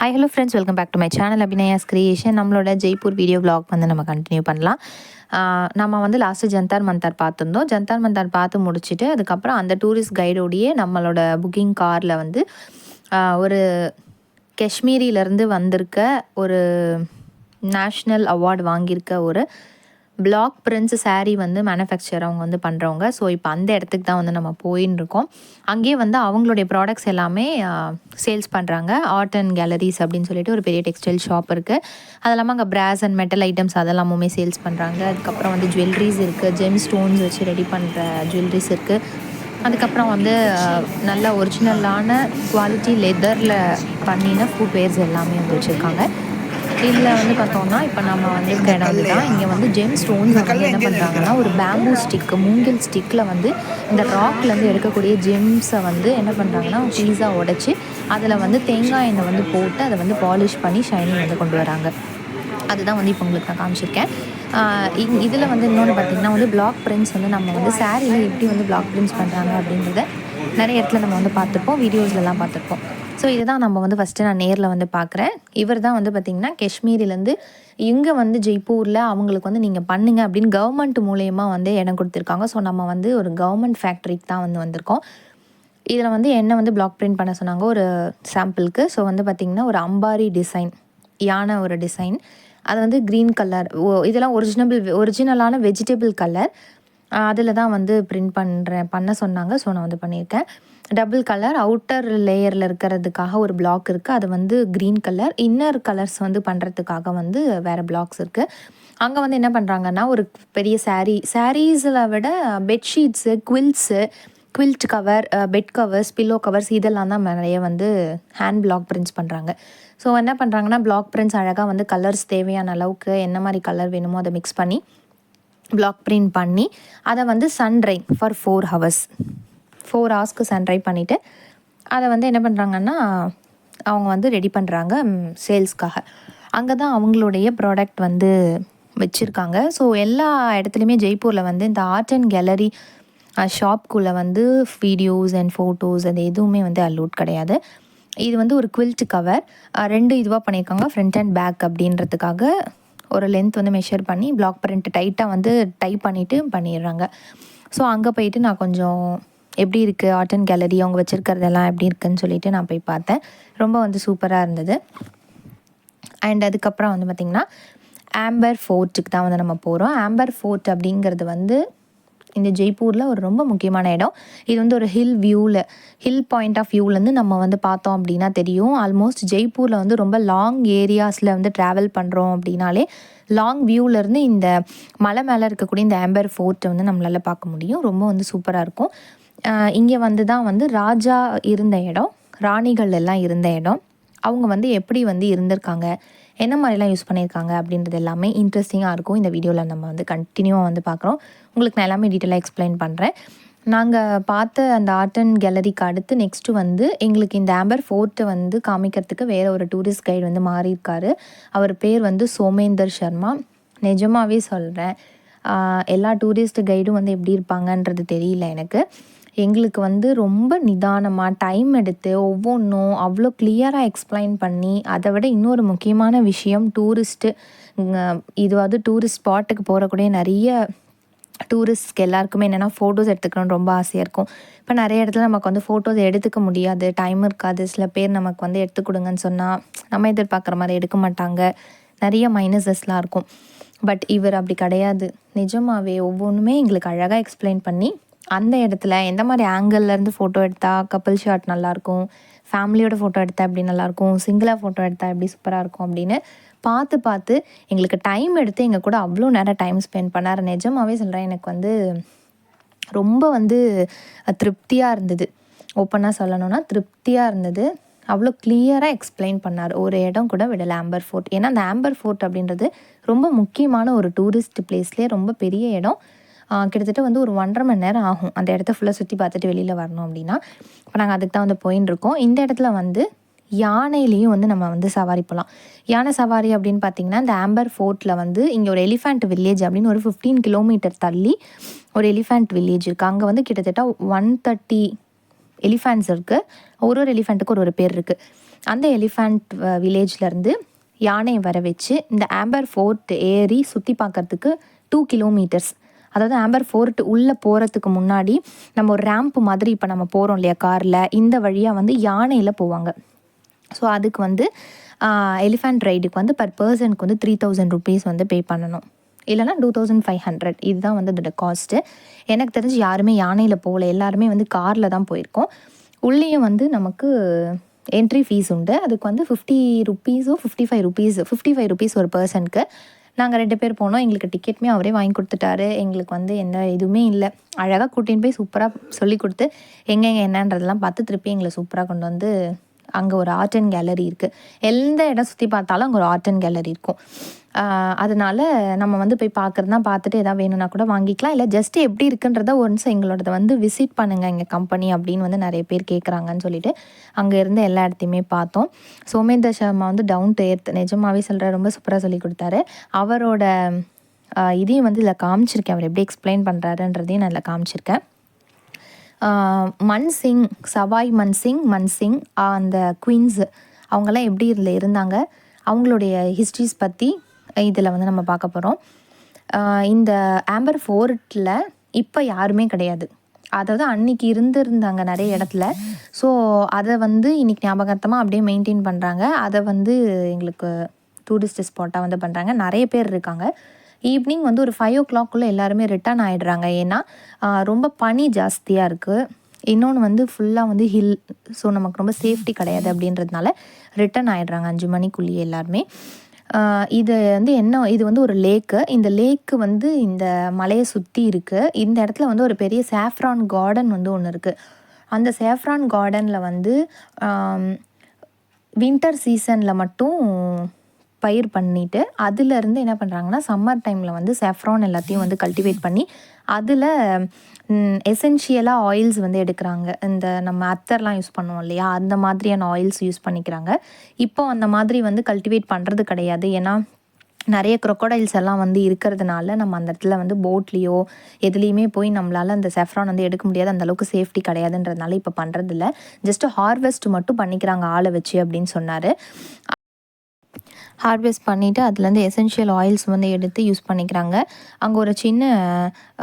Hi hello friends welcome back to my channel Abhinaya's creation நம்மளோட Jaipur video black வந்து நம்ம continue பண்ணலாம். நம்ம வந்து லாஸ்ட்டு ஜந்தார் மந்தார் பார்த்துருந்தோம். ஜந்தார் மந்தார் பார்த்து முடிச்சுட்டு அதுக்கப்புறம் அந்த டூரிஸ்ட் கைடோடையே நம்மளோட புக்கிங் காரில் வந்து ஒரு காஷ்மீரிலேருந்து வந்திருக்க ஒரு நேஷ்னல் அவார்டு வாங்கியிருக்க ஒரு பிளாக் பிரிண்ட்ஸ் சாரீ வந்து மேனுஃபேக்சர் அவங்க வந்து பண்ணுறவங்க ஸோ இப்போ அந்த இடத்துக்கு தான் வந்து நம்ம போயின்னு இருக்கோம். அங்கேயே வந்து அவங்களுடைய ப்ராடக்ட்ஸ் எல்லாமே சேல்ஸ் பண்ணுறாங்க ஆர்ட் அண்ட் கேலரிஸ் அப்படின்னு சொல்லிட்டு ஒரு பெரிய டெக்ஸ்டைல் ஷாப் இருக்குது அது இல்லாமல் அங்கே பிராஸ் அண்ட் மெட்டல் ஐட்டம்ஸ் அதெல்லாமுமே சேல்ஸ் பண்ணுறாங்க அதுக்கப்புறம் வந்து ஜுவல்லரிஸ் இருக்குது ஜெம் ஸ்டோன்ஸ் வச்சு ரெடி பண்ணுற ஜுவல்லரிஸ் இருக்குது அதுக்கப்புறம் வந்து நல்ல ஒரிஜினலான குவாலிட்டி லெதரில் பண்ணின ஃபுட்வேர்ஸ் எல்லாமே வந்து வச்சுருக்காங்க. இதில் வந்து பார்த்தோம்னா இப்போ நம்ம வந்து இருக்க இடம் இதுதான். இங்கே வந்து ஜெம் ஸ்டோன்ஸ் வந்து என்ன பண்ணுறாங்கன்னா ஒரு பேம்பூ ஸ்டிக்கு மூங்கில் ஸ்டிக்கில் வந்து இந்த ராக்லேருந்து எடுக்கக்கூடிய ஜெம்ஸை வந்து என்ன பண்ணுறாங்கன்னா பீஸாக உடைச்சி அதில் வந்து தேங்காய் எண்ணெய் வந்து போட்டு அதை வந்து பாலிஷ் பண்ணி ஷைனிங் வந்து கொண்டு வராங்க. அதுதான் வந்து இப்போ உங்களுக்கு நான் காமிச்சிருக்கேன். இதில் வந்து இன்னொன்று பார்த்தீங்கன்னா வந்து பிளாக் பிரிண்ட்ஸ் வந்து நம்ம வந்து சாரியில் எப்படி வந்து பிளாக் பிரிண்ட்ஸ் பண்ணுறாங்க அப்படின்றத நிறைய இடத்துல நம்ம வந்து பார்த்துருப்போம் வீடியோஸ்லலாம் பார்த்துருப்போம் ஸோ இதுதான் நம்ம வந்து ஃபஸ்ட்டு நான் நேரில் வந்து பார்க்குறேன். இவர் தான் வந்து பார்த்திங்கன்னா காஷ்மீரிலேருந்து இங்கே வந்து ஜெய்ப்பூரில் அவங்களுக்கு வந்து நீங்கள் பண்ணுங்க அப்படின்னு கவர்மெண்ட் மூலயமா வந்து இடம் கொடுத்துருக்காங்க. ஸோ நம்ம வந்து ஒரு கவர்மெண்ட் ஃபேக்ட்ரிக்கு தான் வந்து வந்திருக்கோம். இதில் வந்து என்ன வந்து பிளாக் பிரிண்ட் பண்ண சொன்னாங்க? ஒரு சாம்பிளுக்கு ஸோ வந்து பார்த்திங்கன்னா ஒரு அம்பாரி டிசைன் யானை ஒரு டிசைன் அது வந்து க்ரீன் கலர் இதெல்லாம் ஒரிஜினபிள் ஒரிஜினலான வெஜிடபிள் கலர் அதில் தான் வந்து பிரிண்ட் பண்ணுறேன் பண்ண சொன்னாங்க. ஸோ நான் வந்து பண்ணியிருக்கேன். டபுள் கலர் அவுட்டர் லேயரில் இருக்கிறதுக்காக ஒரு பிளாக் இருக்குது அது வந்து க்ரீன் கலர் இன்னர் கலர்ஸ் வந்து பண்ணுறதுக்காக வந்து வேறு பிளாக்ஸ் இருக்குது அங்கே வந்து என்ன பண்ணுறாங்கன்னா ஒரு பெரிய சாரீ சாரீஸில் விட bedsheets quilts quilt cover bed covers pillow covers இதெல்லாம் தான் நிறைய வந்து ஹேண்ட் பிளாக் பிரிண்ட்ஸ் பண்ணுறாங்க ஸோ என்ன பண்ணுறாங்கன்னா பிளாக் பிரிண்ட்ஸ் அழகாக வந்து கலர்ஸ் தேவையான அளவுக்கு என்ன மாதிரி கலர் வேணுமோ அதை மிக்ஸ் பண்ணி பிளாக் பிரிண்ட் பண்ணி அதை வந்து sun dry for four hours four ஹவர்ஸ்க்கு சன்ட்ரை பண்ணிவிட்டு அதை வந்து என்ன பண்ணுறாங்கன்னா அவங்க வந்து ரெடி பண்ணுறாங்க சேல்ஸ்க்காக அங்கே தான் அவங்களுடைய ப்ராடக்ட் வந்து வச்சுருக்காங்க. ஸோ எல்லா இடத்துலையுமே ஜெய்ப்பூரில் வந்து இந்த ஆர்ட் அண்ட் கேலரி ஷாப்குள்ளே வந்து வீடியோஸ் அண்ட் ஃபோட்டோஸ் அது எதுவுமே வந்து அலோட் கிடையாது. இது வந்து ஒரு குவில்ட் கவர் ரெண்டு இதுவாக பண்ணியிருக்காங்க. ஃப்ரண்ட் அண்ட் பேக் அப்படின்றதுக்காக ஒரு லென்த் வந்து மெஷர் பண்ணி பிளாக் பிரிண்ட் டைட்டாக வந்து டைப் பண்ணிவிட்டு பண்ணிடுறாங்க. ஸோ அங்கே போயிட்டு நான் கொஞ்சம் எப்படி இருக்குது ஆர்ட் அண்ட் கேலரி அவங்க வச்சுருக்கிறதெல்லாம் எப்படி இருக்குன்னு சொல்லிட்டு நான் போய் பார்த்தேன். ரொம்ப வந்து சூப்பராக இருந்தது. அண்ட் அதுக்கப்புறம் வந்து பார்த்திங்கன்னா ஆம்பர் ஃபோர்ட்டுக்கு தான் வந்து நம்ம போகிறோம் ஆம்பர் ஃபோர்ட் அப்படிங்கிறது வந்து இந்த ஜெய்ப்பூரில் ஒரு ரொம்ப முக்கியமான இடம். இது வந்து ஒரு ஹில் வியூவில் ஹில் பாயிண்ட் ஆஃப் வியூலேருந்து நம்ம வந்து பார்த்தோம் அப்படின்னா தெரியும். ஆல்மோஸ்ட் ஜெய்ப்பூரில் வந்து ரொம்ப லாங் ஏரியாஸில் வந்து ட்ராவல் பண்ணுறோம் அப்படின்னாலே லாங் வியூவிலேருந்து இந்த மலை மேலே இருக்கக்கூடிய இந்த ஆம்பர் ஃபோர்ட்டை வந்து நம்மளால் பார்க்க முடியும். ரொம்ப வந்து சூப்பராக இருக்கும். இங்கே வந்து தான் வந்து ராஜா இருந்த இடம் ராணிகள் எல்லாம் இருந்த இடம். அவங்க வந்து எப்படி வந்து இருந்திருக்காங்க என்ன மாதிரிலாம் யூஸ் பண்ணியிருக்காங்க அப்படின்றது எல்லாமே இன்ட்ரெஸ்டிங்காக இருக்கும். இந்த வீடியோவில் நம்ம வந்து கண்டினியூவாக வந்து பார்க்குறோம். உங்களுக்கு நான் எல்லாமே டீட்டெயிலாக எக்ஸ்பிளைன் பண்ணுறேன் நாங்கள் பார்த்த அந்த ஆர்ட் அண்ட் கேலரிக்கு அடுத்து நெக்ஸ்ட்டு வந்து எங்களுக்கு இந்த ஆம்பர் ஃபோர்ட்டை வந்து காமிக்கிறதுக்கு வேறு ஒரு டூரிஸ்ட் கைடு வந்து மாறியிருக்காரு. அவர் பேர் வந்து சோமேந்தர் சர்மா. நிஜமாகவே சொல்கிறேன் எல்லா டூரிஸ்ட் கைடும் வந்து எப்படி இருப்பாங்கன்றது தெரியல எனக்கு. எங்களுக்கு வந்து ரொம்ப நிதானமாக டைம் எடுத்து ஒவ்வொன்றும் அவ்வளோ கிளியராக எக்ஸ்பிளைன் பண்ணி அதை விட இன்னொரு முக்கியமான விஷயம் டூரிஸ்ட்டு இது வந்து டூரிஸ்ட் ஸ்பாட்டுக்கு போகிறக்கூடிய நிறைய டூரிஸ்ட்க்கு எல்லாருக்குமே என்னென்னா ஃபோட்டோஸ் எடுத்துக்கணும்னு ரொம்ப ஆசையாக இருக்கும். இப்போ நிறைய இடத்துல நமக்கு வந்து ஃபோட்டோஸ் எடுத்துக்க முடியாது டைம் இருக்காது. சில பேர் நமக்கு வந்து எடுத்து கொடுங்கன்னு சொன்னால் நம்ம எதிர்பார்க்குற மாதிரி எடுக்க மாட்டாங்க. நிறைய மைனஸஸ்லாம் இருக்கும். பட் இவர் அப்படி கிடையாது. நிஜமாகவே ஒவ்வொன்றுமே எங்களுக்கு அழகாக எக்ஸ்பிளைன் பண்ணி அந்த இடத்துல எந்த மாதிரி ஆங்கிள்லேருந்து ஃபோட்டோ எடுத்தால் கப்பல் ஷாட் நல்லாயிருக்கும் ஃபேமிலியோட ஃபோட்டோ எடுத்தால் எப்படி நல்லாயிருக்கும் சிங்கிளாக ஃபோட்டோ எடுத்தால் எப்படி சூப்பராக இருக்கும் அப்படின்னு பார்த்து பார்த்து எங்களுக்கு டைம் எடுத்து எங்கள் கூட அவ்வளோ நேரம் டைம் ஸ்பெண்ட் பண்ணார். நிஜமாவே சொல்கிறேன் எனக்கு வந்து ரொம்ப வந்து திருப்தியாக இருந்தது. ஓப்பனாக சொல்லணும்னா திருப்தியாக இருந்தது. அவ்வளோ கிளியராக எக்ஸ்பிளைன் பண்ணார். ஒரு இடம் கூட விடலை ஆம்பர் ஃபோர்ட் ஏன்னா அந்த ஆம்பர் ஃபோர்ட் அப்படின்றது ரொம்ப முக்கியமான ஒரு டூரிஸ்ட் பிளேஸ்லேயே ரொம்ப பெரிய இடம். கிட்டத்தட்ட வந்து ஒரு ஒன்றரை மணி நேரம் ஆகும். அந்த இடத்த ஃபுல்லாக சுற்றி பார்த்துட்டு வெளியில் வரணும் அப்படின்னா. இப்போ நாங்கள் அதுக்கு தான் வந்து போயின்னு இருக்கோம். இந்த இடத்துல வந்து யானையிலையும் வந்து நம்ம வந்து சவாரி போகலாம் யானை சவாரி அப்படின்னு பார்த்தீங்கன்னா இந்த ஆம்பர் ஃபோர்ட்டில் வந்து இங்கே ஒரு எலிஃபண்ட் வில்லேஜ் அப்படின்னு ஒரு ஃபிஃப்டீன் கிலோமீட்டர் தள்ளி ஒரு எலிஃபண்ட் வில்லேஜ் இருக்குது அங்கே வந்து கிட்டத்தட்ட ஒன் தேர்ட்டி எலிஃபண்ட்ஸ் இருக்குது ஒரு ஒரு எலிஃபண்ட்டுக்கு ஒரு ஒரு பேர் இருக்குது அந்த எலிஃபண்ட் வில்லேஜ்லேருந்து யானையை வர வச்சு இந்த ஆம்பர் ஃபோர்ட் ஏறி சுற்றி பார்க்கறதுக்கு டூ கிலோமீட்டர்ஸ் அதாவது ஆம்பர் ஃபோர்ட் உள்ளே போகிறதுக்கு முன்னாடி நம்ம ஒரு ரேம்ப் மாதிரி இப்போ நம்ம போகிறோம் இல்லையா காரில்? இந்த வழியாக வந்து யானையில் போவாங்க. ஸோ அதுக்கு வந்து எலிஃபண்ட் ரைடுக்கு வந்து பர் பர்சனுக்கு வந்து த்ரீ தௌசண்ட் ருபீஸ் வந்து பே பண்ணணும். இல்லைனா டூ தௌசண்ட் ஃபைவ் ஹண்ட்ரட் இதுதான் வந்து அதோட காஸ்ட்டு எனக்கு தெரிஞ்சு யாருமே யானையில் போகல. எல்லாருமே வந்து காரில் தான் போயிருக்கோம். உள்ளேயும் வந்து நமக்கு என்ட்ரி ஃபீஸ் உண்டு. அதுக்கு வந்து fifty ருப்பீஸோ fifty five rupees fifty five rupees ஒரு பர்சனுக்கு நாங்கள் ரெண்டு பேர் போனோம். எங்களுக்கு டிக்கெட்டுமே அவரே வாங்கி கொடுத்துட்டாரு. எங்களுக்கு வந்து எந்த இதுவுமே இல்லை. அழகாக கூட்டின்னு போய் சூப்பராக சொல்லி கொடுத்து எங்கெங்கே என்னன்றதெல்லாம் பார்த்து திருப்பி எங்களை சூப்பராக கொண்டு வந்து அங்கே ஒரு ஆர்ட் அண்ட் கேலரி இருக்குது எந்த இடம் சுற்றி பார்த்தாலும் அங்கே ஒரு ஆர்ட் அண்ட் கேலரி இருக்கும். அதனால் அதனால நம்ம வந்து போய் பார்க்குறதுனா பார்த்துட்டு எதாவது வேணும்னா கூட வாங்கிக்கலாம். இல்லை ஜஸ்ட் எப்படி இருக்குன்றத ஒன்ஸ் எங்களோடத வந்து விசிட் பண்ணுங்கள் எங்கள் கம்பெனி அப்படின்னு வந்து நிறைய பேர் கேட்குறாங்கன்னு சொல்லிட்டு அங்கே இருந்து எல்லா இடத்தையுமே பார்த்தோம். சோமேந்தர் சர்மா வந்து டவுன் டு எர்த் நிஜமாவே சொல்கிற ரொம்ப சூப்பராக சொல்லி கொடுத்தாரு. அவரோட இதையும் வந்து இதில் காமிச்சிருக்கேன். அவர் எப்படி எக்ஸ்பிளைன் பண்ணுறாருன்றதையும் நான் இதில் காமிச்சிருக்கேன். மன்சிங் சிங் சவாய் மன்சிங் சிங் சிங் அந்த குயின்ஸு அவங்கெல்லாம் எப்படி இதில் இருந்தாங்க? அவங்களுடைய ஹிஸ்ட்ரிஸ் பற்றி இதில் வந்து நம்ம பார்க்க போகிறோம் இந்த ஆம்பர் ஃபோர்ட்டில் இப்போ யாருமே கிடையாது. அதாவது அன்னைக்கு இருந்திருந்தாங்க நிறைய இடத்துல. ஸோ அதை வந்து இன்னைக்கு ஞாபகார்த்தமாக அப்படியே மெயின்டைன் பண்ணுறாங்க அதை வந்து எங்களுக்கு டூரிஸ்ட் ஸ்பாட்டாக வந்து பண்ணுறாங்க நிறைய பேர் இருக்காங்க. ஈவினிங் வந்து ஒரு ஃபைவ் ஓ கிளாக்குள்ளே எல்லாருமே ரிட்டர்ன் ஆகிடுறாங்க ஏன்னா ரொம்ப பனி ஜாஸ்தியாக இருக்குது இன்னொன்று வந்து ஃபுல்லாக வந்து ஹில் ஸோ நமக்கு ரொம்ப சேஃப்டி கிடையாது அப்படின்றதுனால ரிட்டர்ன் ஆகிடுறாங்க அஞ்சு மணிக்குள்ளேயே எல்லாருமே. இது வந்து என்ன இது வந்து ஒரு லேக்கு இந்த லேக்கு வந்து இந்த மலையை சுற்றி இருக்குது இந்த இடத்துல வந்து ஒரு பெரிய சேஃப்ரான் கார்டன் வந்து ஒன்று இருக்குது அந்த சேஃப்ரான் கார்டனில் வந்து வின்டர் சீசனில் மட்டும் பயிர் பண்ணிட்டு அதுலேருந்து என்ன பண்ணுறாங்கன்னா சம்மர் டைமில் வந்து செஃப்ரான் எல்லாத்தையும் வந்து கல்டிவேட் பண்ணி அதில் எசென்ஷியலாக ஆயில்ஸ் வந்து எடுக்கிறாங்க. இந்த நம்ம அத்தர்லாம் யூஸ் பண்ணுவோம் இல்லையா? அந்த மாதிரியான ஆயில்ஸ் யூஸ் பண்ணிக்கிறாங்க. இப்போ அந்த மாதிரி வந்து கல்டிவேட் பண்ணுறது கிடையாது. ஏன்னா நிறைய க்ரொக்கோடைல்ஸ் எல்லாம் வந்து இருக்கிறதுனால நம்ம அந்த இடத்துல வந்து போட்லேயோ எதுலேயுமே போய் நம்மளால் அந்த செஃப்ரான் வந்து எடுக்க முடியாது. அந்த அளவுக்கு சேஃப்டி கிடையாதுன்றதுனால இப்போ பண்ணுறதில்ல ஜஸ்ட்டு ஹார்வெஸ்ட் மட்டும் பண்ணிக்கிறாங்க ஆளை வச்சு அப்படின்னு சொன்னார். ஹார்வெஸ்ட் பண்ணிவிட்டு அதுலேருந்து எசென்ஷியல் ஆயில்ஸ் வந்து எடுத்து யூஸ் பண்ணிக்கிறாங்க. அங்கே ஒரு சின்ன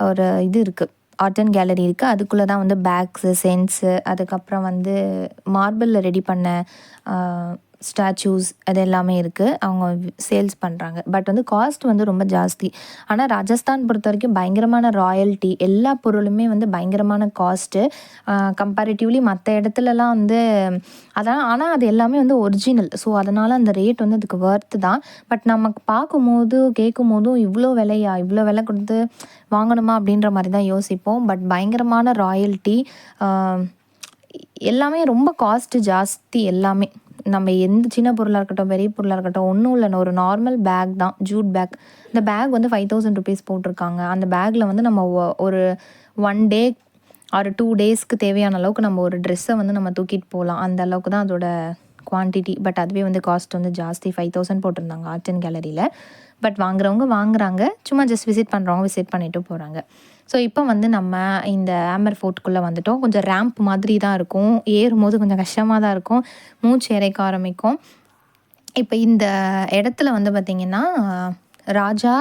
ஒரு இது இருக்குது ஆர்ட் அண்ட் கேலரி இருக்குது அதுக்குள்ளே தான் வந்து பேக்ஸு சென்ஸு அதுக்கப்புறம் வந்து மார்பிளில் ரெடி பண்ண ஸ்டாச்சூஸ் அது எல்லாமே இருக்குது அவங்க சேல்ஸ் பண்ணுறாங்க பட் வந்து காஸ்ட் வந்து ரொம்ப ஜாஸ்தி. ஆனால் ராஜஸ்தான் பொறுத்த வரைக்கும் பயங்கரமான ராயல்ட்டி எல்லா பொருளுமே வந்து பயங்கரமான காஸ்ட்டு கம்பேரிட்டிவ்லி மற்ற இடத்துலலாம் வந்து அதான் ஆனால் அது எல்லாமே வந்து ஒரிஜினல் ஸோ அதனால் அந்த ரேட் வந்து அதுக்கு ஒர்த்து தான். பட் நமக்கு பார்க்கும்போது கேட்கும் போதும் இவ்வளோ விலையா இவ்வளோ விலை கொடுத்து வாங்கணுமா அப்படின்ற மாதிரி தான் யோசிப்போம். பட் பயங்கரமான ராயல்ட்டி எல்லாமே ரொம்ப காஸ்ட்டு ஜாஸ்தி எல்லாமே. நம்ம எந்த சின்ன பொருளாக இருக்கட்டும் பெரிய பொருளாக இருக்கட்டும் ஒன்றும் இல்லை. ஒரு நார்மல் பேக் தான் ஜூட் பேக் இந்த பேக் வந்து ஃபைவ் தௌசண்ட் ருபீஸ் போட்டிருக்காங்க. அந்த பேக்கில் வந்து நம்ம ஒ- ஒரு ஒன் டே ஒரு டூ டேஸ்க்கு தேவையான அளவுக்கு நம்ம ஒரு ட்ரெஸ்ஸை வந்து நம்ம தூக்கிட்டு போகலாம் அந்த அளவுக்கு தான் அதோட குவான்டிட்டி பட் அதுவே வந்து காஸ்ட் வந்து ஜாஸ்தி. ஃபைவ் தௌசண்ட் போட்டிருந்தாங்க ஆர்ட் அண்ட் கேலரியில் பட் வாங்குறவங்க வாங்குறாங்க. சும்மா ஜஸ்ட் விசிட் பண்ணுறவங்க விசிட் பண்ணிட்டு போகிறாங்க ஸோ இப்போ வந்து நம்ம இந்த ஆம்பர் ஃபோர்ட்டுக்குள்ளே வந்துட்டோம். கொஞ்சம் ரேம்ப் மாதிரி தான் இருக்கும். ஏறும்போது கொஞ்சம் கஷ்டமாக தான் இருக்கும். மூச்சு இறைக்க ஆரம்பிக்கும். இப்போ இந்த இடத்துல வந்து பார்த்திங்கன்னா ராஜா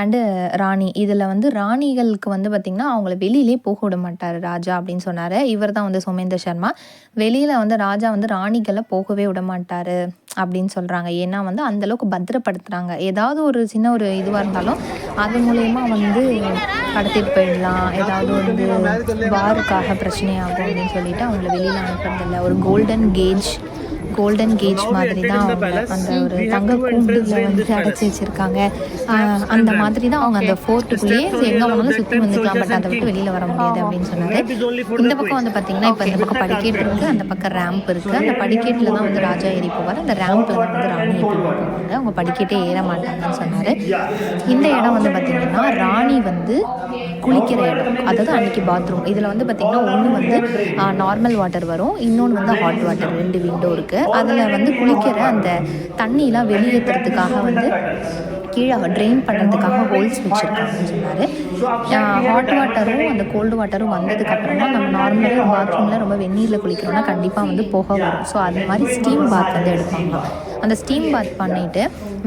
அண்டு ராணி. இதில் வந்து ராணிகளுக்கு வந்து பார்த்திங்கன்னா அவங்கள வெளியிலே போக விட மாட்டார் ராஜா அப்படின்னு சொன்னார். இவர் தான் வந்து சோமேந்தர் சர்மா. வெளியில் வந்து ராஜா வந்து ராணிகளை போகவே விட மாட்டார் அப்படின்னு சொல்கிறாங்க ஏன்னா வந்து அந்தளவுக்கு பத்திரப்படுத்துகிறாங்க ஏதாவது ஒரு சின்ன ஒரு இதுவாக இருந்தாலும் அது மூலயமா வந்து கடத்திட்டு போயிடலாம். ஏதாவது வந்து வாருக்காக பிரச்சனையாகும் அப்படின்னு சொல்லிட்டு அவங்கள வெளியில் அனுப்புறதில்ல. ஒரு கோல்டன் கேஜ் கோல்டன் கேஜ் மாதிரி தான் அந்த ஒரு தங்க கூண்டுல வந்து அடைச்சி வச்சிருக்காங்க. அந்த மாதிரி தான் அவங்க அந்த ஃபோர்ட்டுக்குள்ளேயே எங்கே வேணாலும் சுற்றி வந்துக்கலாம். பட் அதை விட்டு வெளியில் வர முடியாது அப்படின்னு சொன்னாங்க இந்த பக்கம் வந்து பார்த்தீங்கன்னா இப்போ இந்த பக்கம் படிக்கட்டு இருக்குது அந்த பக்கம் ரேம்ப் இருக்குது அந்த படிக்கட்டில் தான் வந்து ராஜா ஏறி போவார். அந்த ரேம்பில் தான் வந்து ராணி ஏறி போவாங்க அவங்க படிக்கட்டே ஏற மாட்டாங்கன்னு சொன்னார். இந்த இடம் வந்து பார்த்திங்கன்னா ராணி வந்து குளிக்கிற இடம். அதாவது அன்னைக்கு பாத்ரூம் இதில் வந்து பார்த்திங்கன்னா ஒன்று வந்து நார்மல் வாட்டர் வரும். இன்னொன்று வந்து ஹாட் வாட்டர் ரெண்டு விண்டோ இருக்குது அதில் வந்து குளிக்கிற அந்த தண்ணியெலாம் வெளியேற்றுறதுக்காக வந்து கீழே ட்ரெயின் பண்ணுறதுக்காக ஹோல்ஸ் வச்சுருக்காங்கன்னு சொன்னார். ஹாட் வாட்டரும் அந்த கோல்டு வாட்டரும் வந்ததுக்கப்புறமா நம்ம நார்மலாக பாத்ரூமில் ரொம்ப வெந்நீரில் குளிக்கிறோம்னா கண்டிப்பாக வந்து புகை வரும். ஸோ அது மாதிரி ஸ்டீம் பாத் வந்து எடுப்பாங்க. அந்த ஸ்டீம் பாத் பண்ணிவிட்டு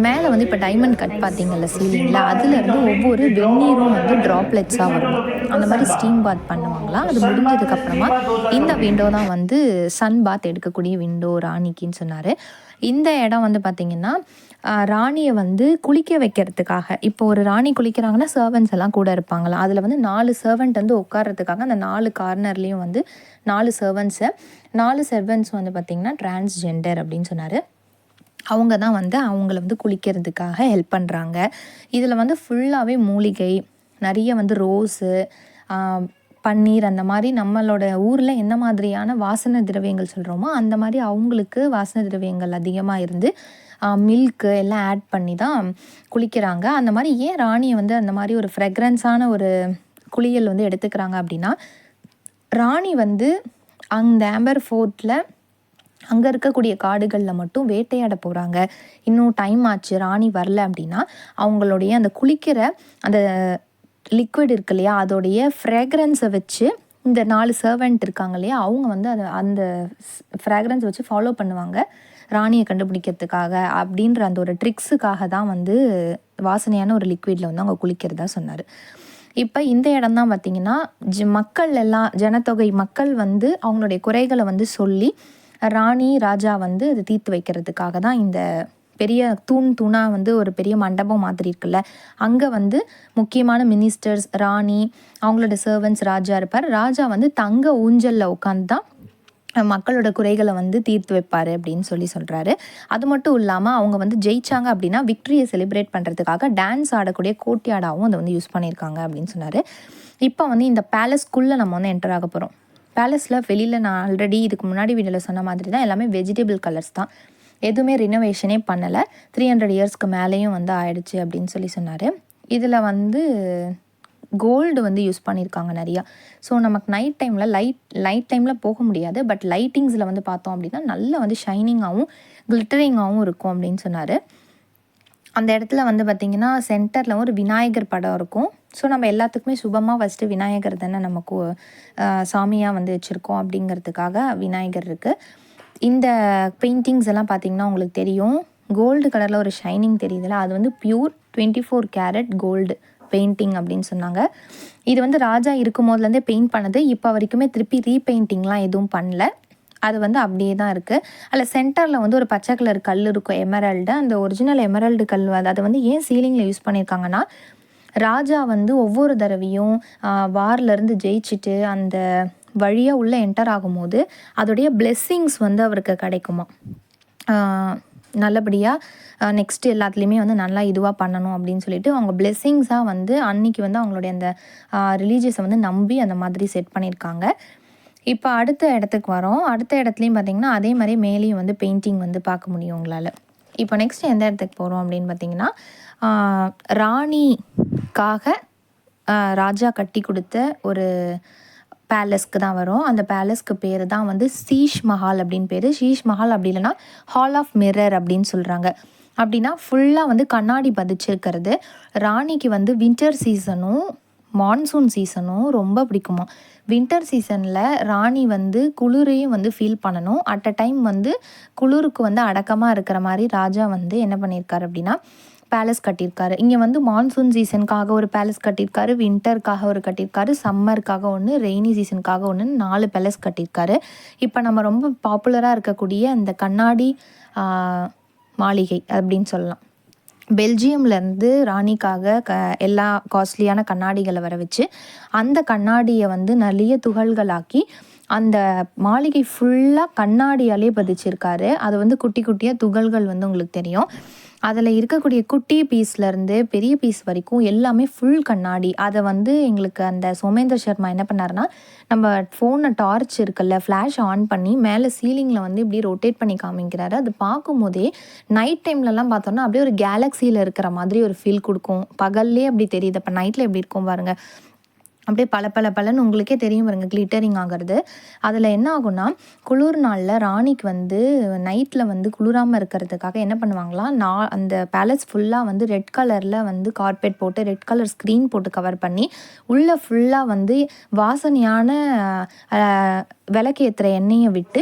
மேலே வந்து இப்போ டைமண்ட் கட் பார்த்தீங்கல்ல சீலிங்கில் அதுலேருந்து ஒவ்வொரு வெந்நீரும் வந்து ட்ராப்லெட்ஸாக வரும். அந்த மாதிரி ஸ்டீம் பாத் பண்ணுவாங்களாம் அது முடிஞ்சதுக்கப்புறமா இந்த விண்டோ தான் வந்து சன் பாத் எடுக்கக்கூடிய விண்டோ ராணிக்குன்னு சொன்னார். இந்த இடம் வந்து பார்த்திங்கன்னா ராணியை வந்து குளிக்க வைக்கிறதுக்காக. இப்போ ஒரு ராணி குளிக்கிறாங்கன்னா சர்வன்ஸ் எல்லாம் கூட இருப்பாங்களாம். அதில் வந்து நாலு சர்வெண்ட் வந்து உட்கார்றதுக்காக அந்த நாலு கார்னர்லேயும் வந்து நாலு சர்வன்ஸை நாலு சர்வன்ஸ் வந்து பார்த்திங்கன்னா டிரான்ஸ்ஜெண்டர் அப்படின்னு சொன்னார். அவங்க தான் வந்து அவங்கள வந்து குளிக்கிறதுக்காக ஹெல்ப் பண்ணுறாங்க இதில் வந்து ஃபுல்லாகவே மூலிகை நிறைய வந்து ரோஸு பன்னீர் அந்த மாதிரி நம்மளோட ஊரில் என்ன மாதிரியான வாசனை திரவியங்கள் சொல்கிறோமோ அந்த மாதிரி அவங்களுக்கு வாசனை திரவியங்கள் அதிகமாக இருந்து மில்க்கு எல்லாம் ஆட் பண்ணி தான் குளிக்கிறாங்க. அந்த மாதிரி ஏன் ராணியை வந்து அந்த மாதிரி ஒரு ஃப்ரெக்ரன்ஸான ஒரு குளியல் வந்து எடுத்துக்கிறாங்க அப்படின்னா ராணி வந்து அந்த ஆம்பர் ஃபோர்ட்டில் அங்கே இருக்கக்கூடிய காடுகளில் மட்டும் வேட்டையாட போகிறாங்க இன்னும் டைம் ஆச்சு ராணி வரல அப்படின்னா அவங்களுடைய அந்த குளிக்கிற அந்த லிக்விட் இருக்கு இல்லையா அதோடைய ஃப்ரேக்ரன்ஸை வச்சு இந்த நாலு சர்வெண்ட் இருக்காங்க இல்லையா அவங்க வந்து அதை அந்த ஃப்ராக்ரன்ஸ் வச்சு ஃபாலோ பண்ணுவாங்க ராணியை கண்டுபிடிக்கிறதுக்காக அப்படின்ற அந்த ஒரு ட்ரிக்ஸுக்காக தான் வந்து வாசனையான ஒரு லிக்விடில் வந்து அவங்க குளிக்கிறதா சொன்னார். இப்போ இந்த இடம் தான் பார்த்திங்கன்னா ஜ மக்கள் எல்லாம் ஜனத்தொகை மக்கள் வந்து அவங்களுடைய குறைகளை வந்து சொல்லி ராணி ராஜா வந்து அதை தீர்த்து வைக்கிறதுக்காக தான் இந்த பெரிய தூண் தூணாக வந்து ஒரு பெரிய மண்டபம் மாதிரி இருக்குல்ல. அங்கே வந்து முக்கியமான மினிஸ்டர்ஸ் ராணி அவங்களோட சர்வன்ஸ் ராஜா இருப்பார். ராஜா வந்து தங்க ஊஞ்சலில் உட்காந்து தான் மக்களோட குறைகளை வந்து தீர்த்து வைப்பார் அப்படின்னு சொல்லி சொல்கிறாரு அது மட்டும் இல்லாமல் அவங்க வந்து ஜெயிச்சாங்க அப்படின்னா விக்ட்ரியை செலிப்ரேட் பண்ணுறதுக்காக டான்ஸ் ஆடக்கூடிய கோட்டியாடாவும் அதை வந்து யூஸ் பண்ணியிருக்காங்க அப்படின்னு சொன்னார். இப்போ வந்து இந்த பேலஸ்க்குள்ளே நம்ம வந்து என்டர் ஆக போகிறோம் பேலஸில் வெளியில் நான் ஆல்ரெடி இதுக்கு முன்னாடி வீடியோவில் சொன்ன மாதிரி தான் எல்லாமே வெஜிடபிள் கலர்ஸ் தான். எதுவுமே ரினோவேஷனே பண்ணலை. த்ரீ ஹண்ட்ரட் இயர்ஸ்க்கு மேலேயும் வந்து ஆயிடுச்சு அப்படின்னு சொல்லி சொன்னார். இதில் வந்து கோல்டு வந்து யூஸ் பண்ணியிருக்காங்க நிறையா. ஸோ நமக்கு நைட் டைமில் லைட் லைட் டைமில் போக முடியாது. பட் லைட்டிங்ஸில் வந்து பார்த்தோம் அப்படின்னா நல்லா வந்து ஷைனிங்காகவும் கிளிட்டரிங்காகவும் இருக்கும் அப்படின்னு சொன்னார். அந்த இடத்துல வந்து பார்த்திங்கன்னா சென்டரில் ஒரு விநாயகர் படம் இருக்கும். ஸோ நம்ம எல்லாத்துக்குமே சுபமாக ஃபஸ்ட்டு விநாயகர் தானே நமக்கு சாமியாக வந்து வச்சுருக்கோம் அப்படிங்கிறதுக்காக விநாயகர் இருக்குது இந்த பெயிண்டிங்ஸ் எல்லாம் பார்த்திங்கன்னா உங்களுக்கு தெரியும். கோல்டு கலரில் ஒரு ஷைனிங் தெரியுதுல்ல அது வந்து pure twenty four carat gold painting அப்படின்னு சொன்னாங்க. இது வந்து ராஜா இருக்கும் போதுலேருந்தே பெயிண்ட் பண்ணது இப்போ வரைக்குமே திருப்பி ரீபெயிண்டிங்லாம் எதுவும் பண்ணல. அது வந்து அப்படியே தான் இருக்குது அதில் சென்டரில் வந்து ஒரு பச்சை கலர் கல் இருக்கும் எமரல்டு அந்த ஒரிஜினல் எமரல்டு கல் அதை வந்து ஏன் சீலிங்கில் யூஸ் பண்ணியிருக்காங்கன்னா ராஜா வந்து ஒவ்வொரு தடவையும் வார்லேருந்து ஜெயிச்சுட்டு அந்த வழியாக உள்ளே என்டர் ஆகும்போது அதோடைய பிளெஸ்ஸிங்ஸ் வந்து அவருக்கு கிடைக்குமா? நல்லபடியாக நெக்ஸ்ட்டு எல்லாத்துலேயுமே வந்து நல்லா இதுவாக பண்ணணும் அப்படின்னு சொல்லிட்டு அவங்க பிளெஸ்ஸிங்ஸாக வந்து அன்னைக்கு வந்து அவங்களுடைய அந்த ரிலீஜியஸை வந்து நம்பி அந்த மாதிரி செட் பண்ணியிருக்காங்க. இப்போ அடுத்த இடத்துக்கு வரோம். அடுத்த இடத்துலையும் பார்த்திங்கன்னா அதே மாதிரி மேலேயும் வந்து பெயிண்டிங் வந்து பார்க்க முடியும் உங்களால். இப்போ நெக்ஸ்ட் எந்த இடத்துக்கு போகிறோம் அப்படின்னு பார்த்தீங்கன்னா ராணிக்காக ராஜா கட்டி கொடுத்த ஒரு பேலஸ்க்கு தான் வரும். அந்த பேலஸ்க்கு பேர் தான் வந்து சீஷ் மஹால் அப்படின்னு பேர். ஷீஷ் மஹால் அப்படி இல்லைன்னா ஹால் ஆஃப் மிரர் அப்படின்னு சொல்கிறாங்க அப்படின்னா ஃபுல்லாக வந்து கண்ணாடி பதிச்சிருக்கிறது. ராணிக்கு வந்து வின்டர் சீசனும் மான்சூன் சீசனும் ரொம்ப பிடிக்குமா. வின்டர் சீசனில் ராணி வந்து குளிரையும் வந்து ஃபீல் பண்ணணும். அட் அ டைம் வந்து குளிருக்கு வந்து அடக்கமாக இருக்கிற மாதிரி ராஜா வந்து என்ன பண்ணியிருக்காரு அப்படின்னா பேலஸ் கட்டியிருக்காரு. இங்கே வந்து மான்சூன் சீசனுக்காக ஒரு பேலஸ் கட்டியிருக்காரு வின்டருக்காக ஒரு கட்டியிருக்காரு சம்மருக்காக ஒன்று ரெய்னி சீசனுக்காக ஒன்று நாலு பேலஸ் கட்டியிருக்காரு. இப்போ நம்ம ரொம்ப பாப்புலராக இருக்கக்கூடிய அந்த கண்ணாடி மாளிகை அப்படின்னு சொல்லலாம். பெல்ஜியம்லேருந்து ராணிக்காக க எல்லா காஸ்ட்லியான கண்ணாடிகளை வர வச்சு அந்த கண்ணாடியை வந்து நிறைய துகள்களாக்கி அந்த மாளிகை ஃபுல்லாக கண்ணாடியாலே பதிச்சிருக்காரு. அது வந்து குட்டி குட்டியாக துகள்கள் வந்து உங்களுக்கு தெரியும். அதில் இருக்கக்கூடிய குட்டி பீஸ்லேருந்து பெரிய பீஸ் வரைக்கும் எல்லாமே ஃபுல் கண்ணாடி. அதை வந்து எங்களுக்கு அந்த சோமேந்தர் சர்மா என்ன பண்ணாருன்னா நம்ம ஃபோனை டார்ச் இருக்குல்ல ஃப்ளாஷ் ஆன் பண்ணி மேலே சீலிங்கில் வந்து இப்படி ரொட்டேட் பண்ணி காமிக்கிறாரு. அது பார்க்கும்போதே நைட் டைம்லலாம் பார்த்தோன்னா அப்படியே ஒரு கேலக்ஸியில் இருக்கிற மாதிரி ஒரு ஃபீல் கொடுக்கும். பகல்லே அப்படி தெரியுது. அப்போ நைட்டில் எப்படி இருக்கும் பாருங்கள் அப்படியே பல பல பலன்னு உங்களுக்கே தெரியும் பாருங்க கிளிட்டரிங் ஆகிறது. அதில் என்ன ஆகும்னா குளிர் நாளில் ராணிக்கு வந்து நைட்டில் வந்து குளிராமல் இருக்கிறதுக்காக என்ன பண்ணுவாங்களா நான் அந்த பேலஸ் ஃபுல்லாக வந்து ரெட் கலரில் வந்து கார்பெட் போட்டு ரெட் கலர் ஸ்க்ரீன் போட்டு கவர் பண்ணி உள்ளே ஃபுல்லாக வந்து வாசனையான விளக்கேற்றுற எண்ணெயை விட்டு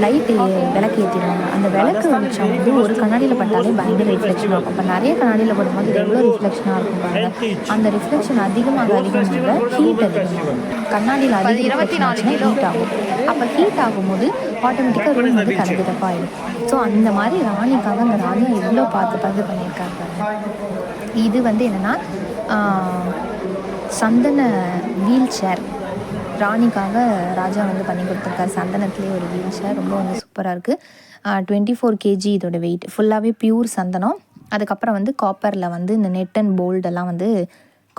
லைட் விளக்கேற்றிடுவாங்க அந்த விளக்கு வெளிச்சம் வந்து ஒரு கண்ணாடியில் பட்டாலே பயங்கர ரிஃப்ளெக்ஷன் இருக்கும் அப்போ நிறைய கண்ணாடியில் போடும்போது எவ்வளோ ரிஃப்ளெக்ஷனாக இருக்கும் பாருங்கள் அந்த ரிஃப்ளெக்ஷன் அதிகமாக அதிகமாக ஹீட் அதிகமாகும் கண்ணாடியில் அதிக ரிஃப்ளெக்ஷன் ஆச்சுன்னா ஹீட் ஆகும். அப்போ ஹீட் ஆகும்போது ஆட்டோமேட்டிக்காக ரூம் வந்து கலந்துடப்பாயிடும் ஸோ அந்த மாதிரி ராணிக்காக அந்த ராஜா எவ்வளோ பார்த்து பார்த்து பண்ணியிருக்காரு பாருங்க இது வந்து என்னென்னா சந்தன வீல் சேர் ராணிக்காக ராஜா வந்து பண்ணி கொடுத்துருக்காரு. சந்தனத்துலேயே ஒரு வீல் சேர் ரொம்ப வந்து சூப்பராக இருக்குது டுவெண்ட்டி ஃபோர் கேஜி இதோட வெயிட் ஃபுல்லாகவே பியூர் சந்தனம். அதுக்கப்புறம் வந்து காப்பரில் வந்து இந்த நெட் அண்ட் போல்டெல்லாம் வந்து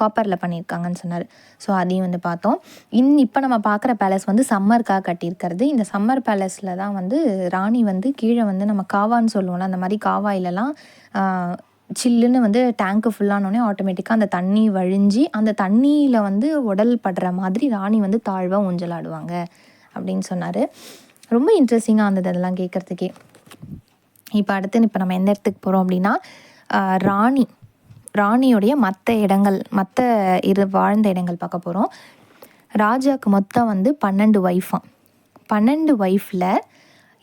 காப்பரில் பண்ணியிருக்காங்கன்னு சொன்னார். ஸோ அதையும் வந்து பார்த்தோம். இன் இப்போ நம்ம பார்க்குற பேலஸ் வந்து சம்மருக்காக கட்டியிருக்கிறது. இந்த சம்மர் பேலஸில் தான் வந்து ராணி வந்து கீழே வந்து நம்ம காவான்னு சொல்லுவோம்ல அந்த மாதிரி காவாயிலலாம் சில்லுன்னு வந்து டேங்க்கு ஃபுல்லானோடனே ஆட்டோமேட்டிக்காக அந்த தண்ணி வழிஞ்சு அந்த தண்ணியில் வந்து உடல் படுற மாதிரி ராணி வந்து தாழ்வாக ஊஞ்சலாடுவாங்க அப்படின்னு சொன்னார். ரொம்ப இன்ட்ரெஸ்டிங்காக இருந்தது அதெல்லாம் கேட்குறதுக்கே. இப்போ அடுத்து இப்போ நம்ம எந்த இடத்துக்கு போகிறோம் அப்படின்னா ராணி. ராணியுடைய மற்ற இடங்கள் மற்ற இரு வாழ்ந்த இடங்கள் பார்க்க போகிறோம் ராஜாவுக்கு மொத்தம் வந்து பன்னெண்டு ஒய்ஃபாம் பன்னெண்டு ஒய்ஃபில்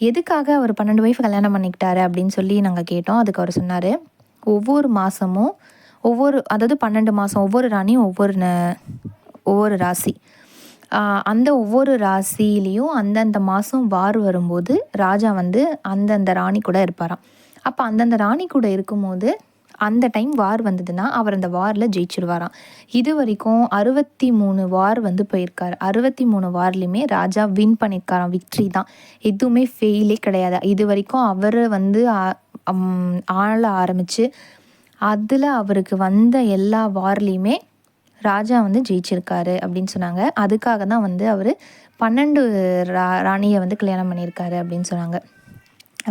எதுக்காக அவர் பன்னெண்டு ஒய்ஃப் கல்யாணம் பண்ணிக்கிட்டாரு அப்படின்னு சொல்லி நாங்கள் கேட்டோம். அதுக்கு அவர் சொன்னார் ஒவ்வொரு மாதமும் ஒவ்வொரு அதாவது பன்னெண்டு மாதம் ஒவ்வொரு ராணியும் ஒவ்வொரு ந- ஒவ்வொரு ராசி. அந்த ஒவ்வொரு ராசிலையும் அந்தந்த மாதம் வார் வரும்போது ராஜா வந்து அந்தந்த ராணி கூட இருப்பாராம். அப்போ அந்தந்த ராணி கூட இருக்கும்போது அந்த டைம் வார் வந்ததுன்னா அவர் அந்த வாரில் ஜெயிச்சிருவாராம். இது வரைக்கும் அறுபத்தி மூணு வார் வந்து போயிருக்கார். அறுபத்தி மூணு வார்லையுமே ராஜா வின் பண்ணியிருக்காராம் விக்ட்ரி தான். எதுவுமே ஃபெயிலே கிடையாது. இது வரைக்கும் அவர் வந்து ஆள ஆரம்பித்து அதில் அவருக்கு வந்த எல்லா வார்லேயுமே ராஜா வந்து ஜெயிச்சிருக்காரு அப்படின்னு சொன்னாங்க. அதுக்காக தான் வந்து அவர் பன்னெண்டு ரா ராணியை வந்து கல்யாணம் பண்ணியிருக்காரு அப்படின்னு சொன்னாங்க.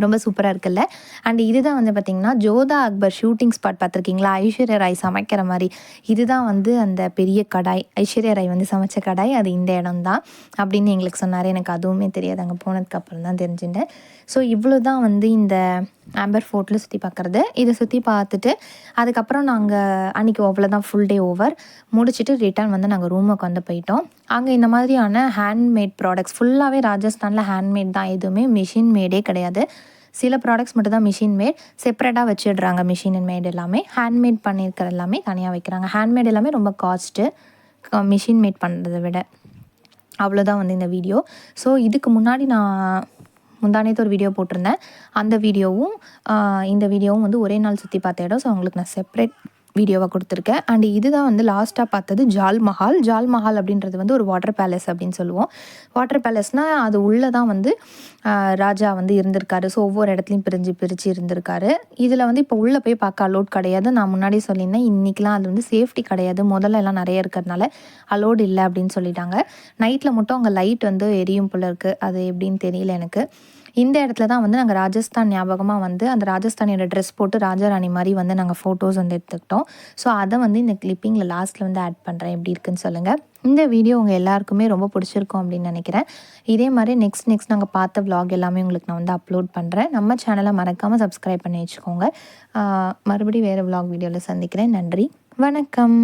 ரொம்ப சூப்பராக இருக்குல்ல. அண்ட் இதுதான் வந்து பார்த்திங்கன்னா ஜோதா அக்பர் ஷூட்டிங் ஸ்பாட் பார்த்துருக்கீங்களா ஐஸ்வர்யா ராய் சமைக்கிற மாதிரி. இதுதான் வந்து அந்த பெரிய கடாய். ஐஸ்வர்யா ராய் வந்து சமைச்ச கடாய் அது இந்த இடம் தான் அப்படின்னு எங்களுக்கு சொன்னார். எனக்கு அதுவுமே தெரியாது. அங்கே போனதுக்கு அப்புறம் தான் தெரிஞ்சுட்டேன். ஸோ இவ்வளோ தான் வந்து இந்த ஆம்பர் ஃபோர்ட்டில் சுற்றி பார்க்குறது இதை சுற்றி பார்த்துட்டு அதுக்கப்புறம் நாங்கள் அன்றைக்கி அவ்வளோதான் ஃபுல் டே ஓவர் முடிச்சுட்டு ரிட்டர்ன் வந்து நாங்கள் ரூமுக்கு வந்து போயிட்டோம். அங்கே இந்த மாதிரியான ஹேண்ட்மேட் ப்ராடக்ட்ஸ் ஃபுல்லாகவே ராஜஸ்தானில் ஹேண்ட்மேட் தான் எதுவுமே மிஷின் மேடே கிடையாது. சில ப்ராடக்ட்ஸ் மட்டும் தான் மிஷின் மேட் செப்பரேட்டாக வச்சிடுறாங்க மிஷின் மேட் எல்லாமே. ஹேண்ட்மேட் பண்ணியிருக்கிற எல்லாமே தனியாக வைக்கிறாங்க. ஹேண்ட்மேட் எல்லாமே ரொம்ப காஸ்ட்டு மிஷின் மேட் பண்ணுறதை விட. அவ்வளோதான் வந்து இந்த வீடியோ ஸோ இதுக்கு முன்னாடி நான் முந்தானேத்து ஒரு வீடியோ போட்டிருந்தேன். அந்த வீடியோவும் இந்த வீடியோவும் வந்து ஒரே நாள் சுற்றி பார்த்த இடம். ஸோ அவங்களுக்கு நான் செப்பரேட் வீடியோவாக கொடுத்துருக்கேன். அண்ட் இதுதான் வந்து லாஸ்ட்டாக பார்த்தது ஜால் மஹால். ஜால் மஹால் அப்படின்றது வந்து ஒரு வாட்டர் பேலஸ் அப்படின்னு சொல்லுவோம். வாட்டர் பேலஸ்னால் அது உள்ளே தான் வந்து ராஜா வந்து இருந்திருக்காரு. ஸோ ஒவ்வொரு இடத்துலையும் பிரிஞ்சு பிரித்து இருந்திருக்காரு. இதில் வந்து இப்போ உள்ளே போய் பார்க்க அலோட் கிடையாது. நான் முன்னாடி சொல்லியிருந்தேன். இன்றைக்கெலாம் அது வந்து சேஃப்டி கிடையாது. முதல்ல எல்லாம் நிறைய இருக்கிறதுனால அலோடு இல்லை அப்படின்னு சொல்லிட்டாங்க. நைட்டில் மட்டும் அங்கே லைட் வந்து எரியும் போல இருக்குது அது எப்படின்னு தெரியல எனக்கு. இந்த இடத்துல தான் வந்து நாங்கள் ராஜஸ்தான் ஞாபகமாக வந்து அந்த ராஜஸ்தானியோட ட்ரெஸ் போட்டு ராஜாராணி மாதிரி வந்து நாங்கள் ஃபோட்டோஸ் வந்து எடுத்துக்கிட்டோம். ஸோ அதை வந்து இந்த கிளிப்பிங்கில் லாஸ்ட்டில் வந்து ஆட் பண்ணுறேன் எப்படி இருக்குன்னு சொல்லுங்கள் இந்த வீடியோ உங்கள் எல்லாருக்குமே ரொம்ப பிடிச்சிருக்கும் அப்படின்னு நினைக்கிறேன். இதே மாதிரி நெக்ஸ்ட் நெக்ஸ்ட் நாங்கள் பார்த்த விலாக் எல்லாமே உங்களுக்கு நான் வந்து அப்லோட் பண்ணுறேன் நம்ம சேனலை மறக்காமல் சப்ஸ்கிரைப் பண்ணி வச்சுக்கோங்க. மறுபடியும் வேறு விலாக் வீடியோவில் சந்திக்கிறேன். நன்றி. வணக்கம்.